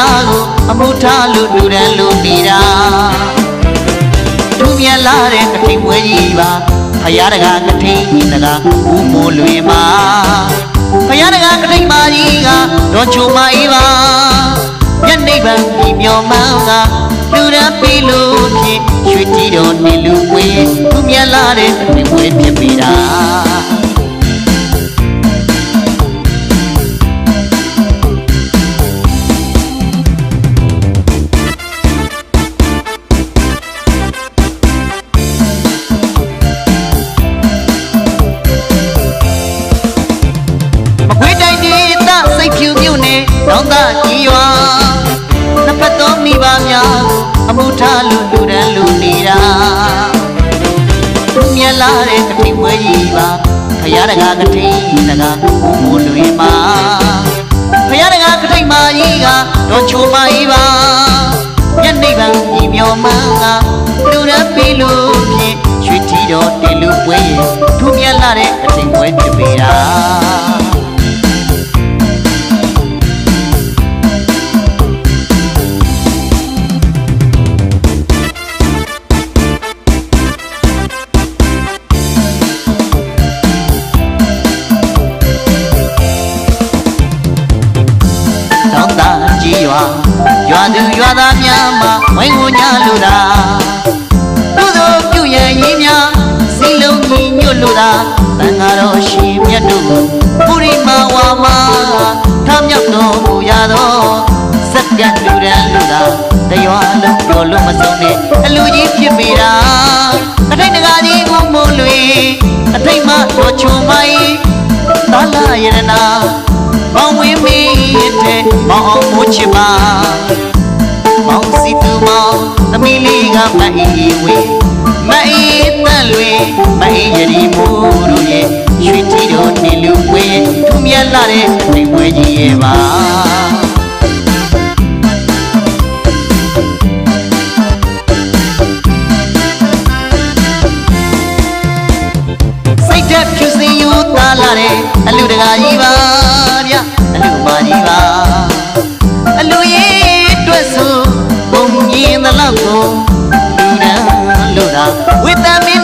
ပတ်တော်မိဘများကိုအမှုထားလို့လူရန်လို့နေတာသူမြတ်လာတဲ့ကထိန်ဝဲကြီးပါဖယားတကာကထိန်ကြီးတကာဦးမိုးလွင်မှာဖယားတကာကထိန်မာကြီးကတော့ချုံမအေးပါမျက်နှိပ်ပံဒီမြော်မှန်းကလူရန်ပြီလို့ဖြင့်ရွှေကြည်တော်နေလူဝေးသူမြတ်လာတဲ့ကထိန်ဝဲဖြစ်ပြီတာ င်သာကြီးရွာနှစ်ဖက်သောမိဘများကိုအမှုထားလို့လူရန်လူနေတာသူမြက်လာတဲ့ကတိဝဲကြီးပါဖယားတကာကတိတကာဦးမိုးလွေမှာဖယားတကာကတိမာကြီးကတော့ချိုမကြီးပါညနေပန်းညီမျောမှန်းကလူရန်ပြီလို့ဖြင့်ရွှေထီတော်တင်လူပွဲရဲ့သူမြက်လာတဲ့ကတိဝဲဖြစ်ပေတာတော င်းတကြီးရွာရွာသူရွာသားများမှာဝိုင်းဝန်းကြလို့တာသူတို့ပြုရဲ့ရင်းများစီလုံးကြီးညွတ်လို့တာတန်ဃာတော်ရှင်မြတ်တို့ပုရိမာဝါမာထားမြောက်တော်မူရသောစက်ပြတ်လူရန်လူတာတရွာလုံးပြောလို့မဆုံးနဲ့အလူကြီးဖြစ်မိတာအထိတ်တကားကြီးကိုမိုးလွေအထိတ်မှတော်ချုံမိုင်းသာလာယရနာမောင်ဝင်းမင်းတဲ့ မောင်အောင်မိုးချစ်ပါမောင်စီတူမောင်သမီးလေးကမအေးဝေးမအေးတန်လွေမအေးရဒီမိုးတို့ရဲ့ရွှေတီတော်နေလူဝဲသူမြတ်လာတဲ့အိမ်ဝဲကြီးရဲ့ပါစိတ်သက်ဖြူစင်ယူသားလာတဲ့အလူတကာကြီးပါ တော့လူနာလို့သာဝိတမင်